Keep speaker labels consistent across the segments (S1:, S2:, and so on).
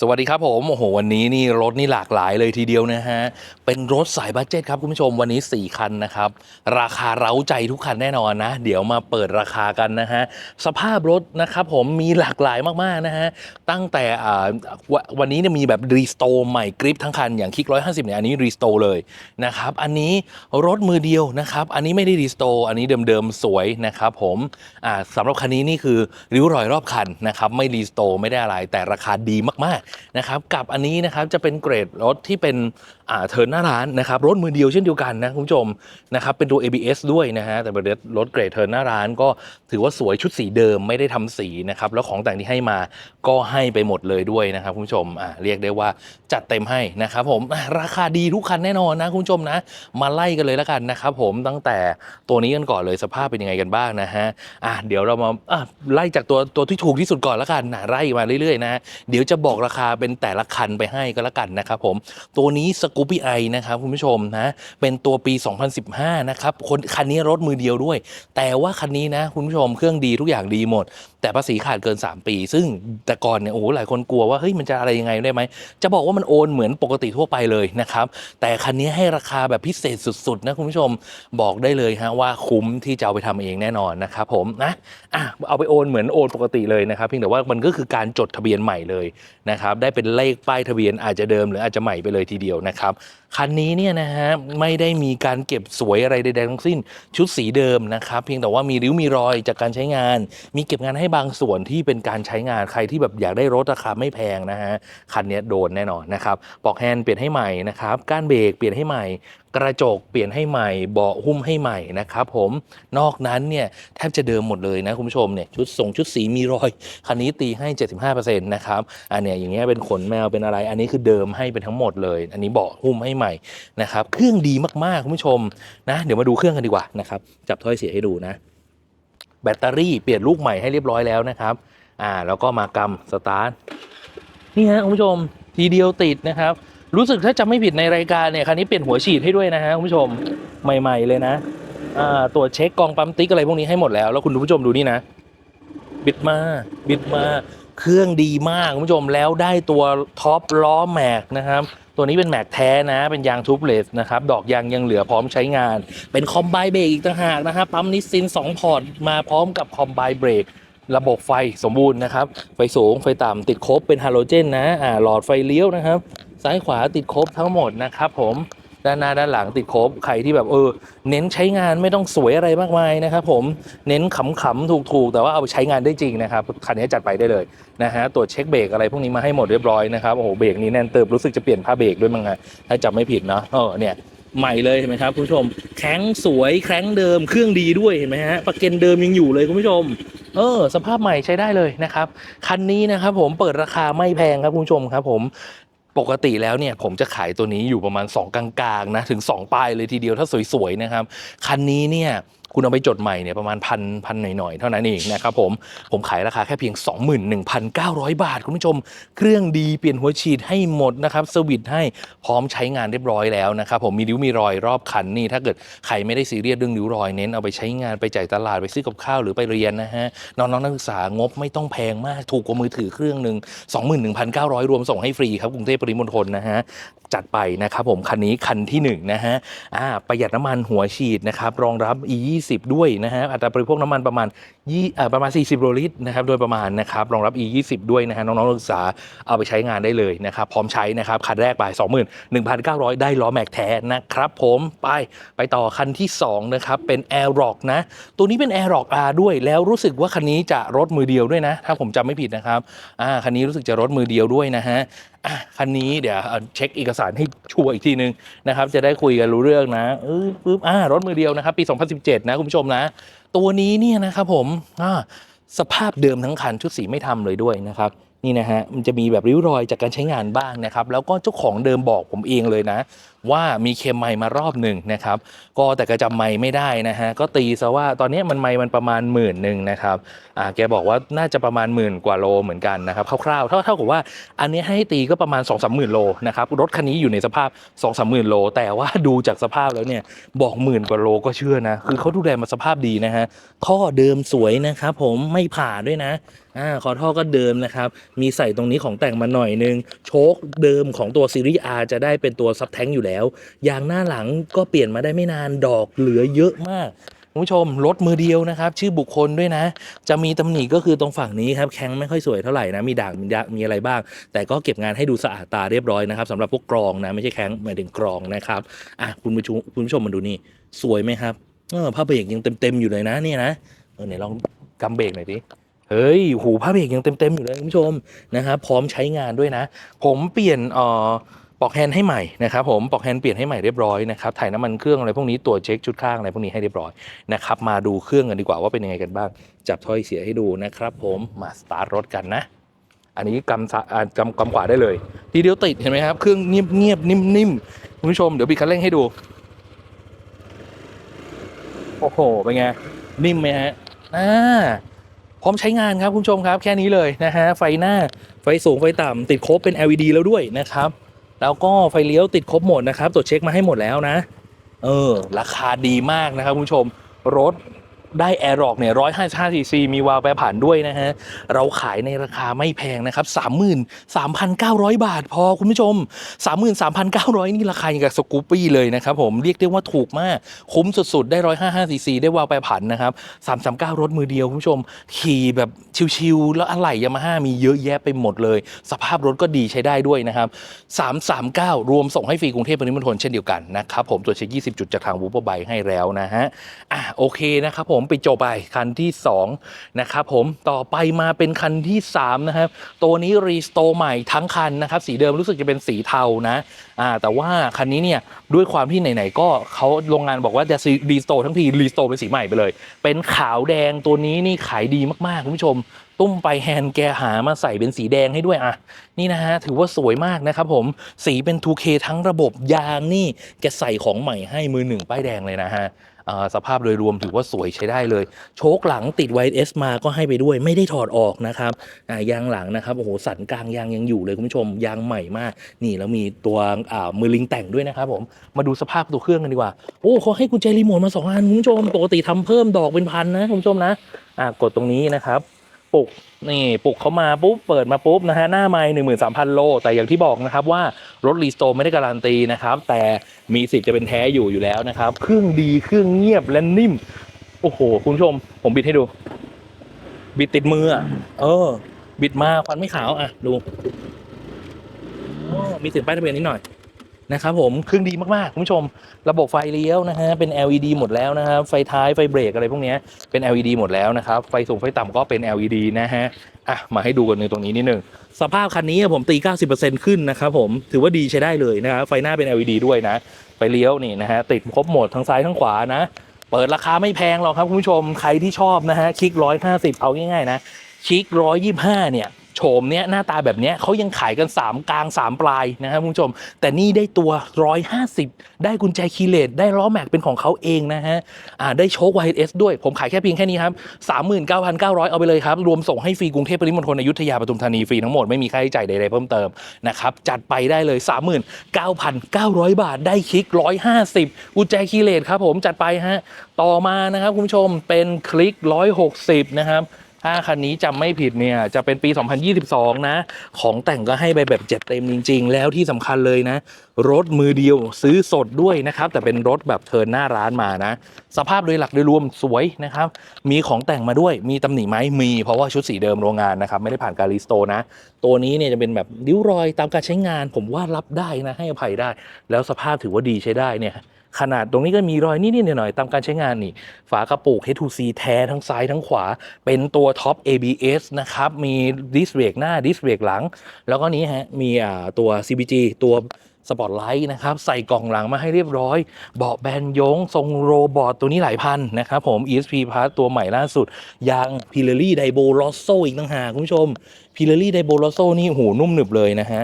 S1: สวัสดีครับผมโอ้โหวันนี้นี่รถนี่หลากหลายเลยทีเดียวนะฮะเป็นรถสายบัสเจตครับคุณผู้ชมวันนี้ 4 คันนะครับ ราคาเร้าใจทุกคันแน่นอนนะ เดี๋ยวมาเปิดราคากันนะฮะสภาพรถนะครับผมมีหลากหลายมากๆนะฮะตั้งแต่อ่าววันนี้เนี่ยมีแบบรีสโตร์ใหม่กริปทั้งคันอย่างคลิก150เนี่ยอันนี้รีสโตร์เลยนะครับอันนี้รถมือเดียวนะครับอันนี้ไม่ได้รีสโตร์อันนี้เดิมๆสวยนะครับผมอ่าสำหรับคันนี้นี่คือริ้วรอยรอบคันนะครับไม่รีสโตร์ไม่ได้อะไรแต่ราคาดีมากๆนะครับกับอันนี้นะครับจะเป็นเกรดรถที่เป็นอ่าเทิร์นหน้าร้านนะครับรถมือเดียวเช่นเดียวกันนะคุณผู้ชมนะครับเป็นตัว ABS ด้วยนะฮะแต่เป็นรถเกรดเทิร์นหน้าร้านก็ถือว่าสวยชุดสีเดิมไม่ได้ทำสีนะครับแล้วของแต่งที่ให้มาก็ให้ไปหมดเลยด้วยนะครับคุณผู้ชมอ่าเรียกได้ว่าจัดเต็มให้นะครับผมราคาดีทุกคันแน่นอนนะคุณผู้ชมนะมาไล่กันเลยแล้วกันนะครับผมตั้งแต่ตัวนี้กันก่อนเลยสภาพเป็นยังไงกันบ้างนะฮะอะเดี๋ยวเรามาอะไล่จากตัวตัวที่ถูกที่สุดก่อนแล้วกันนะไล่มาเรื่อยๆนะเดี๋ยวจะบอกราคาคาเป็นแต่ละคันไปให้ก็แล้วกันนะครับผมตัวนี้สกูปี้ไอนะครับคุณผู้ชมนะเป็นตัวปี 2015 นะครับคนคันนี้รถมือเดียวด้วย แต่ว่าคันนี้นะคุณผู้ชมเครื่องดีทุกอย่างดีหมด แต่ภาษีขาดเกิน 3 ปี ซึ่งแต่ก่อนเนี่ยโอ้โหหลายคนกลัวว่าเฮ้ยมันจะอะไรยังไงได้ไหมจะบอกว่ามันโอนเหมือนปกติทั่วไปเลยนะครับแต่คันนี้ให้ราคาแบบพิเศษสุดๆนะคุณผู้ชมบอกได้เลยฮะว่าคุ้มที่จะเอาไปทำเองแน่นอนนะครับผมนะอะเอาไปโอนเหมือนโอนปกติเลยนะครับเพียงแต่ว่ามันก็คือการจดทะเบียนใหม่เลยนะครับได้เป็นเลขป้ายทะเบียนอาจจะเดิมหรืออาจจะใหม่ไปเลยทีเดียวนะครับคันนี้เนี่ยนะฮะไม่ได้มีการเก็บสวยอะไรใดๆทั้งสิ้นชุดสีเดิมนะครับเพียงแต่ว่ามีริ้วมีรอยจากการใช้งาน มีเก็บงานให้บางส่วนที่เป็นการใช้งานใครที่แบบอยากได้รถราคาไม่แพงนะฮะคันนี้โดนแน่นอนนะครับปลอกแฮนด์เปลี่ยนให้ใหม่นะครับก้านเบรกเปลี่ยนให้ใหม่กระจกเปลี่ยนให้ใหม่เบาะหุ้มให้ใหม่นะครับผมนอกนั้นเนี่ยแทบจะเดิมหมดเลยนะคุณผู้ชมเนี่ยชุดส่งชุดสีมีรอยคันนี้ตีให้ 75%นะครับอันเนี้ยอย่างเงี้ยเป็นขนแมวเป็นอะไร อันนี้คือเดิมให้เป็นทั้งหมดเลย อันนี้เบาะหุ้มให้ใหม่นะครับเครื่องดีมากๆคุณผู้ชมนะเดี๋ยวมาดูเครื่องกันดีกว่านะครับจับถ้อยเสียให้ดูนะ แบตเตอรี่เปลี่ยนลูกใหม่ให้เรียบร้อยแล้วนะครับอ่าแล้วก็มากำสตาร์ทนี่ฮะคุณผู้ชมทีเดียวติดนะครับ รู้สึกถ้าจำไม่ผิดในรายการเนี่ยคันนี้เปลี่ยนหัวฉีดให้ด้วยนะฮะคุณผู้ชมใหม่ ๆ เลยนะอ่าตรวจเช็คกองปั๊มติ๊กอะไรพวกนี้ให้หมดแล้ว แล้วคุณผู้ชมดูนี่นะ บิดมา บิดมา เครื่องดีมากคุณผู้ชมแล้วได้ตัวท็อปล้อแม็กนะครับตัวนี้เป็นแม็กแท้นะ เป็นยางทูบเลสนะครับ ดอกยางยังเหลือพร้อมใช้งาน เป็นคอมไบเบรกอีกต่างหากนะครับ ปั๊มนิสซิน 2 พอร์ตมาพร้อมกับคอมไบเบรกระบบไฟสมบูรณ์นะครับ ไฟสูงไฟต่ำติดครบเป็นฮาโลเจนนะอ่าหลอดไฟเลี้ยวนะครับ ซ้ายขวาติดครบทั้งหมดนะครับผม ด้านหน้าด้านหลังติดครบใครที่แบบเออ เน้นใช้งานไม่ต้องสวยอะไรมากมายนะครับผมเน้นขำๆถูกๆ แต่ว่าเอาไปใช้งานได้จริงนะครับคันนี้จัดไปได้เลยนะฮะตรวจเช็คเบรกอะไรพวกนี้มาให้หมดเรียบร้อยนะครับโอ้โหเบรกนี้แน่นเติบรู้สึกจะเปลี่ยนผ้าเบรกด้วยมั้งฮะถ้าจำไม่ผิดเนาะเออเนี่ยใหม่เลยเห็นไหมครับคุณผู้ชมแข็งสวยแข็งเดิมเครื่องดีด้วยเห็นไหมฮะประเกันเดิมยังอยู่เลยคุณผู้ชม เออ สภาพใหม่ใช้ได้เลยนะครับ คันนี้นะครับผมเปิดราคาไม่แพงครับคุณผู้ชมครับผม ปกติแล้วเนี่ยผมจะขายตัวนี้อยู่ประมาณ 2 กลางๆนะถึง 2 ปลายเลยทีเดียวถ้าสวยๆนะครับ คันนี้เนี่ย คุณเอาไปจดใหม่เนี่ยประมาณพันพันหน่อยๆ เท่านั้นเองนะครับผม ผมขายราคาแค่เพียง 21,900 บาท คุณผู้ชม เครื่องดีเปลี่ยนหัวฉีดให้หมดนะครับสวิตให้พร้อมใช้งานเรียบร้อยแล้วนะครับผมมีริ้วมีรอยรอบคันนี่ถ้าเกิดใครไม่ได้ซีเรียสเรื่องริ้วรอยเน้นเอาไปใช้งานไปจ่ายตลาดไปซื้อกับข้าวหรือไปเรียนนะฮะน้องๆนักศึกษางบไม่ต้องแพงมากถูกกว่ามือถือเครื่องหนึ่ง21,900 รวมส่งให้ฟรีครับกรุงเทพปริมณฑลนะฮะจัดไปนะครับผมคันนี้คันที่1นงนะฮะอ่าประหยัดน้ำมันหัวฉีดนะครับรองรับ E20 ด้วยนะฮะอัตราบริโภคน้ำมันประมาณยี่ประมาณ 40โลลิตรนะครับโดยประมาณนะครับรองรับ E20 ด้วยนะฮะน้องๆนักศึกษาเอาไปใช้งานได้เลยนะครับพร้อมใช้นะครับคันแรกไป 21,900 ได้ล้อแม็กแท้นะครับผมไปไปต่อคันที่2นะครับเป็น Air Rock นะตัวนี้เป็น Air Rock R ด้วยแล้วรู้สึกว่าคันนี้จะรถมือเดียวด้วยนะ ถ้าผมจำไม่ผิดนะครับอ่าคันนี้รู้สึกจะรถมือเดียวด้วยนะฮะ คันนี้เดี๋ยวเช็คเอกสารให้ชัวร์อีกทีนึงนะครับ จะได้คุยกันรู้เรื่องนะเออปึ๊บอ่ารถมือเดียวนะครับ ปี 2017 นะคุณผู้ชมนะ ตัวนี้เนี่ยนะครับผมอ่าสภาพเดิมทั้งคันชุดสีไม่ทำเลยด้วยนะครับ นี่นะฮะมันจะมีแบบริ้วรอยจากการใช้งานบ้างนะครับ แล้วก็เจ้าของเดิมบอกผมเองเลยนะ ว่ามีเคมไมมารอบหนึ่งนะครับ ก็แต่ก็จำไมไม่ได้นะฮะก็ตีซะว่าตอนนี้มันไมมันประมาณหมื่นหนึ่งนะครับอ่าแกบอกว่าน่าจะประมาณหมื่นกว่าโลเหมือนกันนะครับคร่าวๆเท่าเท่ากับว่าอันนี้ให้ตีก็ประมาณ2องสามหมื่นโลนะครับรถคันนี้อยู่ในสภาพ2องสามหมื่นโล แต่ว่าดูจากสภาพแล้วเนี่ยบอกหมื่นกว่าโลก็เชื่อนะคือเขาดูแลมาสภาพดีนะฮะท่อเดิมสวยนะครับผมไม่ผ่าด้วยนะอ่าคอท่อก็เดิมนะครับ มีใส่ตรงนี้ของแต่งมาหน่อยนึง โชคเดิมของตัวซีรีส์ R จะได้เป็นตัวซับแท้งอยู่แล้วยางหน้าหลังก็เปลี่ยนมาได้ไม่นานดอกเหลือเยอะมากคุณผู้ชมรถมือเดียวนะครับ ชื่อบุคคลด้วยนะ จะมีตำหนิก็คือตรงฝั่งนี้ครับแข้งไม่ค่อยสวยเท่าไหร่นะ มีด่างมีดมีอะไรบ้าง แต่ก็เก็บงานให้ดูสะอาดตาเรียบร้อยนะครับสำหรับพวกกรองนะ ไม่ใช่แข้งหมายถึงกรองนะครับอะคุณผู้ชมคุณผู้ชมมาดูนี่ สวยไหมครับเออผ้าเบรกยังเต็มๆอยู่เลยนะนี่นะเออไหนลองกำเบรกหน่อยดิเฮ้ยหูผ้าเบรกยังเต็มๆอยู่เลยคุณผู้ชมนะครับพร้อมใช้งานด้วยนะ ผมเปลี่ยนเอ่อ ปลอกแฮนด์ให้ใหม่นะครับผมปลอกแฮนด์เปลี่ยนให้ใหม่เรียบร้อยนะครับถ่ายน้ำมันเครื่องอะไรพวกนี้ตรวจเช็คชุดข้างอะไรพวกนี้ให้เรียบร้อยนะครับมาดูเครื่องกันดีกว่าว่าเป็นยังไงกันบ้าง จับถ้อยเสียให้ดูนะครับผมมาสตาร์ทรถกันนะ อันนี้กำซ้ายอ่ากำกำขวาได้เลยทีเดียวติดเห็นไหมครับเครื่องเงียบเงียบๆนิ่มๆคุณผู้ชมเดี๋ยวบีคันเร่งให้ดูโอ้โหเป็นไงนิ่มไหมฮะอ่าพร้อมใช้งานครับคุณผู้ชมครับแค่นี้เลยนะฮะไฟหน้าไฟสูงไฟต่ำติดครบเป็น LED แล้วด้วยนะครับ แล้วก็ไฟเลี้ยวติดครบหมดนะครับตรวจเช็คมาให้หมดแล้วนะ เออ ราคาดีมากนะครับคุณผู้ชม รถ ได้แอร์ร็อกเนี่ยร้อยห้าสิบห้าซีซีมีวาล์วแปรผ่านด้วยนะฮะ เราขายในราคาไม่แพงนะครับสามหมื่นสามพันเก้าร้อยบาทพอคุณผู้ชมสามหมื่นสามพันเก้าร้อยนี่ราคาอย่างกับสกูปปี้เลยนะครับผมเรียกได้ว่าถูกมาก คุ้มสุดๆ ได้ร้อยห้าห้าซีซีได้วาล์วแปรผันนะครับสามสามเก้ารถมือเดียวคุณผู้ชม ขี่แบบชิวๆแล้วอะไหล่ยามาฮ่ามีเยอะแยะไปหมดเลย สภาพรถก็ดีใช้ได้ด้วยนะครับ339รวมส่งให้ฟรีกรุงเทพปริมณฑลเช่นเดียวกันนะครับผมตรวเช็ค20 จุดจากทางวูเปอร์ไบให้แล้วนะฮะอะโอเคนะครับผมไปจบไปคันที่ 2 นะครับผมต่อไปมาเป็นคันที่ 3 นะครับ ตัวนี้รีสโตใหม่ทั้งคันนะครับ สีเดิมรู้สึกจะเป็นสีเทานะอ่าแต่ว่าคันนี้เนี่ยด้วยความที่ไหนๆก็เขาโรงงานบอกว่าจะรีสโตทั้งทีรีสโตเป็นสีใหม่ไปเลย เป็นขาวแดงตัวนี้นี่ขายดีมากๆคุณผู้ชม ตุ้มไปแฮนแกหามาใส่เป็นสีแดงให้ด้วยอะนี่นะฮะถือว่าสวยมากนะครับผมสีเป็น 2K ทั้งระบบยางนี่แกใส่ของใหม่ให้มือหนึ่งป้ายแดงเลยนะฮะ สภาพโดยรวมถือว่าสวยใช้ได้เลย โชคหลังติด YS มาก็ให้ไปด้วยไม่ได้ถอดออกนะครับยางหลังนะครับโอ้โหสันกลางยางยังอยู่เลยคุณผู้ชมยางใหม่มาก นี่แล้วมีตัวมือลิงแต่งด้วยนะครับผมมาดูสภาพตัวเครื่องกันดีกว่าโอ้เขาให้กุญแจรีโมทมาสองอันคุณผู้ชมปกติทำเพิ่มดอกเป็นพันนะคุณผู้ชมนะอ่ากดตรงนี้นะครับ ปลุกนี่ปลุกเขามาปุ๊บเปิดมาปุ๊บนะฮะหน้าไม้หนึ่งหมื่นสามพันโล แต่อย่างที่บอกนะครับว่ารถรีสโตร์ไม่ได้การันตีนะครับแต่มีสิทธิ์จะเป็นแท้อยู่อยู่แล้วนะครับเครื่องดีเครื่องเงียบและนิ่ม โอ้โห คุณผู้ชม ผมบิดให้ดู บิดติดมืออะเออ บิดมาควันไม่ขาวอะดูอ๋อมีติดป้ายทะเบียนนิดหน่อย นะครับผมเครื่องดีมากๆคุณผู้ชม ระบบไฟเลี้ยวนะฮะเป็น LED หมดแล้วนะครับไฟท้ายไฟเบรกอะไรพวกนี้เป็น LED หมดแล้วนะครับไฟสูงไฟต่ำก็เป็น LED นะฮะอะมาให้ดูกันในตรงนี้นิดนึงสภาพคันนี้ผมตี 90%ขึ้นนะครับผมถือว่าดีใช้ได้เลยนะครับไฟหน้าเป็น LED ด้วยนะไฟเลี้ยวนี่นะฮะติดครบหมดทั้งซ้ายทั้งขวานะ เปิดราคาไม่แพงหรอกครับคุณผู้ชมใครที่ชอบนะฮะคลิกร้อยห้าสิบเอาง่ายๆนะคลิกร้อยยี่ห้าเนี่ย โฉมเนี้ยหน้าตาแบบเนี้ยเขายังขายกัน 3 กลาง 3 ปลายนะครับคุณผู้ชม แต่นี่ได้ตัว 150 ได้กุญแจคีเลสได้ล้อแม็กเป็นของเขาเองนะฮะอ่าได้โชค YS ด้วยผมขายแค่เพียงแค่นี้ครับ 39,900 เอาไปเลยครับ รวมส่งให้ฟรีกรุงเทพปริมณฑลอยุธยาปทุมธานีฟรีทั้งหมดไม่มีค่าใช้จ่ายใดๆเพิ่มเติมนะครับจัดไปได้เลย 39,900 บาทได้คลิก 150 กุญแจคีเลสครับผมจัดไปฮะต่อมานะครับคุณผู้ชมเป็นคลิก 160 นะครับ ถ้าคันนี้จำไม่ผิดเนี่ยจะเป็นปี 2022 นะ ของแต่งก็ให้ไปแบบเจ็ดเต็มจริง ๆ แล้วที่สำคัญเลยนะ รถมือเดียวซื้อสดด้วยนะครับ แต่เป็นรถแบบเทินหน้าร้านมานะ สภาพโดยหลักโดยรวมสวยนะครับ มีของแต่งมาด้วยมีตำหนิไหมมีเพราะว่าชุดสีเดิมโรงงานนะครับ ไม่ได้ผ่านการรีสโตร์นะ ตัวนี้เนี่ยจะเป็นแบบริ้วรอยตามการใช้งาน ผมว่ารับได้นะให้อภัยได้ แล้วสภาพถือว่าดีใช้ได้เนี่ย ขนาดตรงนี้ก็มีรอยนิดๆหน่อยๆตามการใช้งานนี่ ฝากระปุก H2C แท้ทั้งซ้ายทั้งขวา เป็นตัวท็อป ABS นะครับ มีดิสเบรกหน้าดิสเบรกหลัง แล้วก็นี้ฮะมีอ่าตัว CBG ตัว สปอตไลท์นะครับใส่กล่องหลังมาให้เรียบร้อย เบาะแบนยง ทรงโรบอทตัวนี้หลายพันนะครับผม ESP Plus ตัวใหม่ล่าสุด ยาง p i l a r i d i b o l o s s o อีกต่างหากคุณผู้ชม p i l a r i d i b o l o s s o นี่หูนุ่มหนึบเลยนะฮะ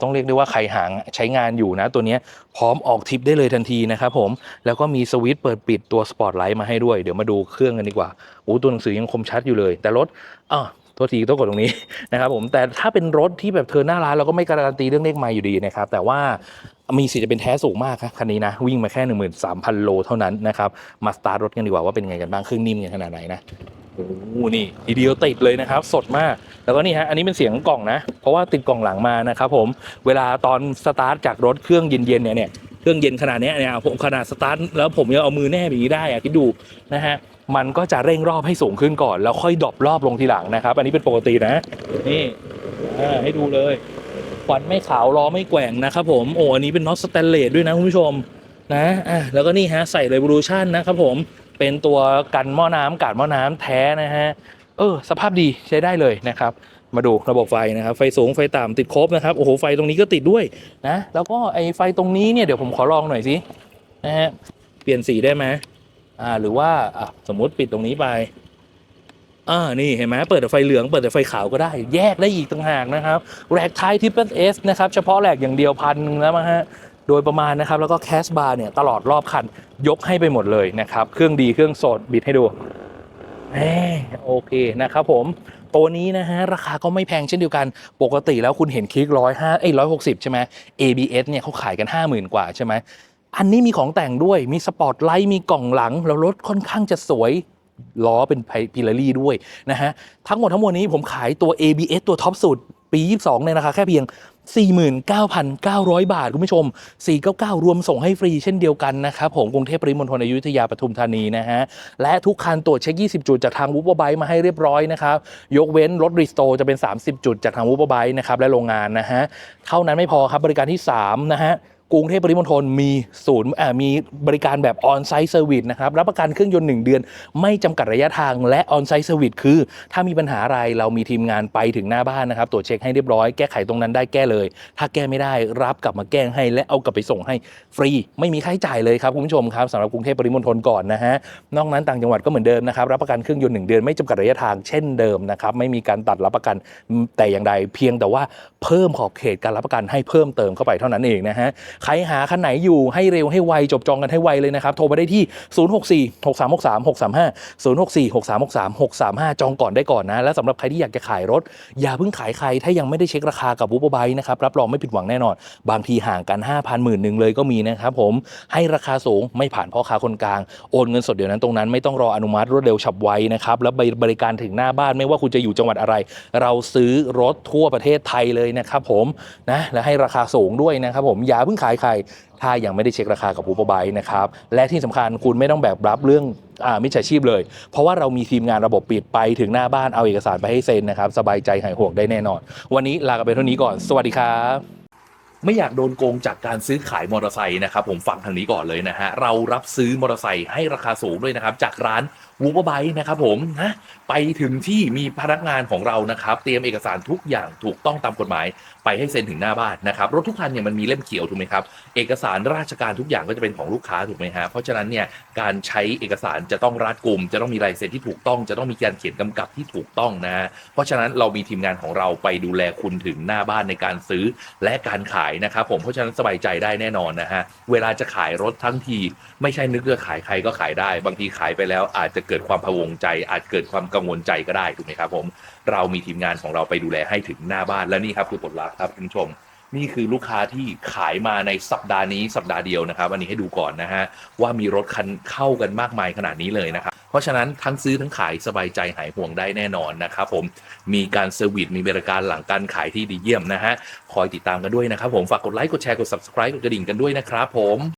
S1: ต้องเรียกได้ว่าใครหางใช้งานอยู่นะ ตัวนี้พร้อมออกทริปได้เลยทันทีนะครับผม แล้วก็มีสวิตช์เปิดปิดตัวสปอตไลท์มาให้ด้วย เดี๋ยวมาดูเครื่องกันดีกว่าโอ้ตัวหนังสือยังคมชัดอยู่เลย แต่รถอ่า โทษทีต้องกดตรงนี้นะครับผมแต่ถ้าเป็นรถที่แบบเธอหน้าร้านเราก็ไม่การันตีเรื่องเลขไมล์อยู่ดีนะครับแต่ว่ามีสิทธิ์จะเป็นแท้สูงมากครับคันนี้นะ วิ่งมาแค่ 13,000 โลเท่านั้นนะครับ มาสตาร์ทรถกันดีกว่าว่าเป็นไงกันบ้างเครื่องนิ่มกันขนาดไหนนะโอ้โหนี่ทีเดียวติดเลยนะครับ สดมาก แล้วก็นี่ฮะ อันนี้เป็นเสียงกล่องนะ เพราะว่าติดกล่องหลังมานะครับผม เวลาตอนสตาร์ทจากรถเครื่องเย็นๆเนี่ยเนี่ย เครื่องเย็นขนาดนี้เนี่ยผมขนาดสตาร์ทแล้วผมยังเอามือแนบอย่างนี้ได้อะคิดดูนะฮะ มันก็จะเร่งรอบให้สูงขึ้นก่อน แล้วค่อยดรอปรอบลงทีหลังนะครับ อันนี้เป็นปกตินะ นี่ให้ดูเลยควันไม่ขาวล้อไม่แกว่งนะครับผมโอ้อันนี้เป็นน็อตสแตนเลสด้วยนะคุณผู้ชมนะอะแล้วก็นี่ฮะใส่ Revolution นะครับผมเป็นตัวกันหม้อน้ำกาดหม้อน้ำแท้นะฮะเออสภาพดีใช้ได้เลยนะครับ มาดูระบบไฟนะครับ ไฟสูงไฟต่ำติดครบนะครับโอ้โหไฟตรงนี้ก็ติดด้วยนะแล้วก็ไอไฟตรงนี้เนี่ยเดี๋ยวผมขอลองหน่อยสินะฮะเปลี่ยนสีได้ไหม อ่าหรือว่าอะสมมุติปิดตรงนี้ไปอ่านี่เห็นไหมเปิดแต่ไฟเหลืองเปิดแต่ไฟขาวก็ได้ แยกได้อีกต่างหากนะครับแรกท้ายทิปเปิลเอสนะครับเฉพาะแรกอย่างเดียวพันหนึ่งแล้วมั้งฮะโดยประมาณนะครับ แล้วก็แคสบาร์เนี่ยตลอดรอบคันยกให้ไปหมดเลยนะครับ เครื่องดีเครื่องสดบิดให้ดูเอ้โอเคนะครับผม ตัวนี้นะฮะ ราคาก็ไม่แพงเช่นเดียวกันปกติแล้วคุณเห็นคลิกร้อยห้าเอ้ร้อยหกสิบใช่ไหม ABS เนี่ยเขาขายกันห้าหมื่นกว่าใช่ไหม อันนี้มีของแต่งด้วย มีสปอตไลท์ มีกล่องหลัง แล้วรถค่อนข้างจะสวยล้อเป็นพิลารี่ด้วยนะฮะ ทั้งหมดทั้งมวลนี้ผมขายตัว ABS ตัวท็อปสุด ปี 22 ในราคาแค่เพียง 49,900 บาท คุณผู้ชม 499 รวมส่งให้ฟรีเช่นเดียวกันนะครับผมกรุงเทพปริมณฑลอยุธยาปทุมธานีนะฮะ และทุกคันตรวจเช็ค 20 จุดจากทางวูบไบมาให้เรียบร้อยนะครับ ยกเว้นรถรีสโตรจะเป็น 30 จุดจากทางวูบไบนะครับและโรงงานนะฮะ เท่านั้นไม่พอครับบริการที่ 3 นะฮะ กรุงเทพปริมณฑลมีศูนย์มีบริการแบบออนไซต์เซอร์วิสนะครับรับประกันเครื่องยนต์ 1 เดือน ไม่จำกัดระยะทางและออนไซต์เซอร์วิสคือ ถ้ามีปัญหาอะไรเรามีทีมงานไปถึงหน้าบ้านนะครับตรวจเช็คให้เรียบร้อยแก้ไขตรงนั้นได้แก้เลย ถ้าแก้ไม่ได้รับกลับมาแก้ให้ และเอากลับไปส่งให้ฟรี ไม่มีค่าใช้จ่ายเลยครับคุณผู้ชมครับสำหรับกรุงเทพปริมณฑลก่อนนะฮะนอกนั้นต่างจังหวัดก็เหมือนเดิมนะครับรับประกันเครื่องยนต์1เดือนไม่จำกัดระยะทางเช่นเดิมนะครับไม่มีการตัดรับประกันแต่อย่างใดเพียงแต่ว่าเพิ่มขอบเขตการรับประกันให้เพิ่มเติมเข้าไปเท่านั้นเองนะฮะใครหาคันไหนอยู่ให้เร็วให้ไวจบจองกันให้ไวเลยนะครับ โทรมาได้ที่ 064 6363 635 064 6363 635 จองก่อนได้ก่อนนะ และสำหรับใครที่อยากจะขายรถ อย่าเพิ่งขายใครถ้ายังไม่ได้เช็คราคากับวูบไบนะครับ รับรองไม่ผิดหวังแน่นอน บางทีห่างกัน 5,000หมื่นหนึ่งเลยก็มีนะครับผมให้ราคาสูงไม่ผ่านพ่อค้าคนกลางโอนเงินสดเดี๋ยวนั้นตรงนั้นไม่ต้องรออนุมัติรวดเร็วฉับไวนะครับแล้วบริการถึงหน้าบ้านไม่ว่าคุณจะอยู่จังหวัดอะไร เราซื้อรถทั่วประเทศไทยเลยนะครับผมนะและให้ราคาสูงด้วยนะครับผมอย่าเพิ่งขายใคร ถ้ายังไม่ได้เช็คราคากับ Uber Bike นะครับ และที่สำคัญคุณไม่ต้องแบกรับเรื่องอมิจฉาชีพเลย เพราะว่าเรามีทีมงานระบบปิดไปถึงหน้าบ้านเอาเอกสารไปให้เซ็นนะครับ สบายใจหายห่วงได้แน่นอน วันนี้ลากันไปเท่านี้ก่อน สวัสดีครับไม่อยากโดนโกงจากการซื้อขายมอเตอร์ไซค์นะครับผมฟังทางนี้ก่อนเลยนะฮะเรารับซื้อมอเตอร์ไซค์ให้ราคาสูงด้วยนะครับจากร้าน วูบไบนะครับผมนะไปถึงที่มีพนักงานของเรานะครับ เตรียมเอกสารทุกอย่างถูกต้องตามกฎหมาย ไปให้เซ็นถึงหน้าบ้านนะครับรถทุกคันเนี่ยมันมีเล่มเขียวถูกไหมครับเอกสารราชการทุกอย่างก็จะเป็นของลูกค้าถูกไหมฮะเพราะฉะนั้นเนี่ยการใช้เอกสารจะต้องรัดกุม จะต้องมีลายเซ็นที่ถูกต้อง จะต้องมีการเขียนกำกับที่ถูกต้องนะฮะเพราะฉะนั้นเรามีทีมงานของเราไปดูแลคุณถึงหน้าบ้านในการซื้อและการขายนะครับผมเพราะฉะนั้นสบายใจได้แน่นอนนะฮะเวลาจะขายรถทั้งที ไม่ใช่นึกจะขายใครก็ขายได้ บางทีขายไปแล้วอาจจะเกิดความพะวงใจ อาจเกิดความกังวลใจก็ได้ถูกไหมครับ ผม เรามีทีมงานของเราไปดูแลให้ถึงหน้าบ้านและนี่ครับคือผลลัพธ์ครับคุณผู้ชมนี่คือลูกค้าที่ขายมาในสัปดาห์นี้สัปดาห์เดียวนะครับ อันนี้ให้ดูก่อนนะฮะว่ามีรถคันเข้ากันมากมายขนาดนี้เลยนะครับ เพราะฉะนั้นทั้งซื้อทั้งขายสบายใจหายห่วงได้แน่นอนนะครับผมมีการเซอร์วิสมีบริการหลังการขายที่ดีเยี่ยมนะฮะคอยติดตามกันด้วยนะครับผมฝากกดไลค์กดแชร์กด subscribe กดกระดิ่งกันด้วยนะครับผม